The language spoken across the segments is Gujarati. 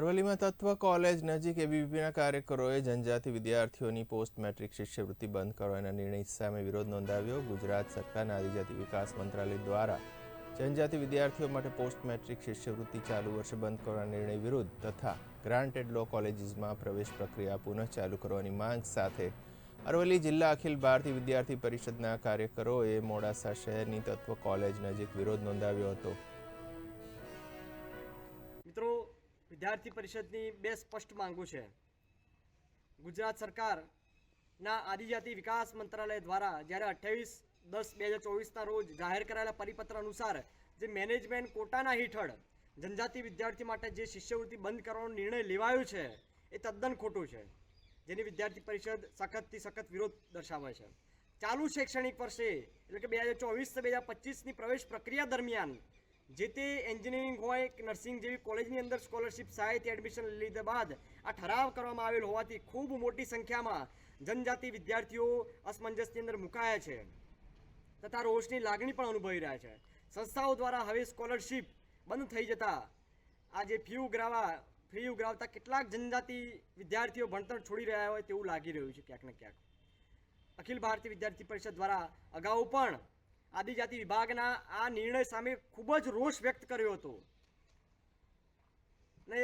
અરવલ્લીમાં તત્વ કોલેજ નજીક એબીવીપીના કાર્યકરોએ જનજાતિ વિદ્યાર્થીઓની પોસ્ટ મેટ્રિક શિષ્યવૃત્તિ બંધ કરવાના નિર્ણય સામે વિરોધ નોંધાવ્યો. ગુજરાત સરકારના આદિજાતિ વિકાસ મંત્રાલય દ્વારા જનજાતિ વિદ્યાર્થીઓ માટે પોસ્ટ મેટ્રિક શિષ્યવૃત્તિ ચાલુ વર્ષે બંધ કરવાના નિર્ણય વિરુદ્ધ તથા ગ્રાન્ટેડ લો કોલેજીસમાં પ્રવેશ પ્રક્રિયા પુનઃ ચાલુ કરવાની માંગ સાથે અરવલ્લી જિલ્લા અખિલ ભારતીય વિદ્યાર્થી પરિષદના કાર્યકરોએ મોડાસા શહેરની તત્વ કોલેજ નજીક વિરોધ નોંધાવ્યો હતો. વિદ્યાર્થી પરિષદની બે સ્પષ્ટ માંગો છે. ગુજરાત સરકારના આદિજાતિ વિકાસ મંત્રાલય દ્વારા જ્યારે અઠ્યાવીસ દસ બે હજાર ચોવીસના રોજ જાહેર કરાયેલા પરિપત્ર અનુસાર જે મેનેજમેન્ટ કોટાના હેઠળ જનજાતિ વિદ્યાર્થી માટે જે શિષ્યવૃત્તિ બંધ કરવાનો નિર્ણય લેવાયો છે, એ તદ્દન ખોટું છે. જેની વિદ્યાર્થી પરિષદ સખતથી સખત વિરોધ દર્શાવે છે. ચાલુ શૈક્ષણિક વર્ષે, એટલે કે બે હજાર ચોવીસ બે હજાર પચીસની પ્રવેશ પ્રક્રિયા દરમિયાન જે તે એન્જિનિયરિંગ હોય કે નર્સિંગ જેવી કોલેજની અંદર સ્કોલરશિપ સહાયથી એડમિશન લીધા બાદ આ ઠરાવ કરવામાં આવેલ હોવાથી ખૂબ મોટી સંખ્યામાં જનજાતિ વિદ્યાર્થીઓ અસમંજસની અંદર મુકાયા છે તથા રોષની લાગણી પણ અનુભવી રહ્યા છે. સંસ્થાઓ દ્વારા હવે સ્કોલરશિપ બંધ થઈ જતા આ જે ફી ઉઘરાવા, ફી ઉઘરાવતા કેટલાક જનજાતિ વિદ્યાર્થીઓ ભણતર છોડી રહ્યા હોય તેવું લાગી રહ્યું છે ક્યાંક ને ક્યાંક. અખિલ ભારતીય વિદ્યાર્થી પરિષદ દ્વારા અગાઉ પણ આદિજાતિ વિભાગના આ નિર્ણય સામે ખૂબ જ રોષ વ્યક્ત કર્યો હતો. ને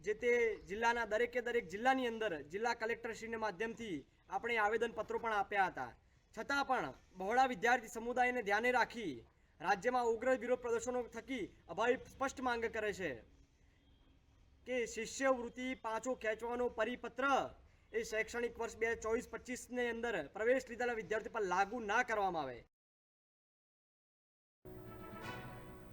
જે તે જિલ્લાના દરેકે દરેક જિલ્લાની અંદર જિલ્લા કલેક્ટરશ્રીના માધ્યમથી આપણે આવેદનપત્રો પણ આપ્યા હતા. છતાં પણ બહોળા વિદ્યાર્થી સમુદાયને ધ્યાને રાખી રાજ્યમાં ઉગ્ર વિરોધ પ્રદર્શનો થકી અભાવી સ્પષ્ટ માંગ કરે છે કે શિષ્યવૃત્તિ પાછો ખેંચવાનો પરિપત્ર એ શૈક્ષણિક વર્ષ બે હજાર ચોવીસ પચીસની અંદર પ્રવેશ લીધેલા વિદ્યાર્થી પર લાગુ ના કરવામાં આવે.